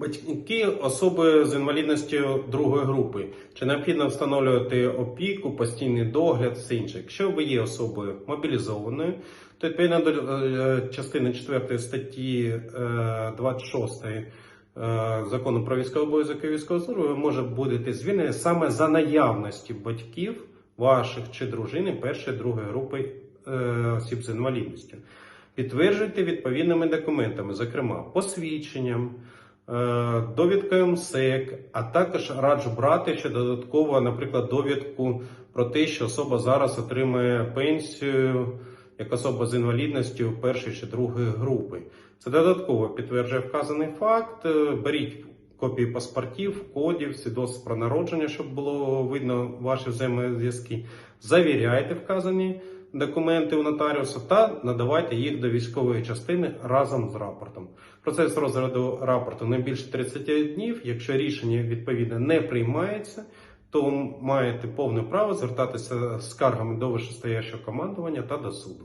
Батьки особи з інвалідністю другої групи. Чи необхідно встановлювати опіку, постійний догляд, все інше? Якщо ви є особою мобілізованою, то відповідно до е, частини 4 статті е, 26 е, закону про військовий обов'язок і військову службу, ви може будете звільнені саме за наявності батьків ваших чи дружини першої другої групи е, осіб з інвалідністю. Підтверджуйте відповідними документами, зокрема посвідченням, е, довідкою МСЕК, а також раджу брати ще додатково, наприклад, довідку про те, що особа зараз отримує пенсію як особа з інвалідністю першої чи другої групи. Це додатково підтверджує вказаний факт. Е, Беріть копії паспортів, кодів, свідоцтв про народження, щоб було видно ваші взаємозв'язки. Завіряйте вказані документи у нотаріуса та надавайте їх до військової частини разом з рапортом. Процес розгляду рапорту не більше 30 днів. Якщо рішення відповідне не приймається, то маєте повне право звертатися з скаргами до вищестоящого командування та до суду.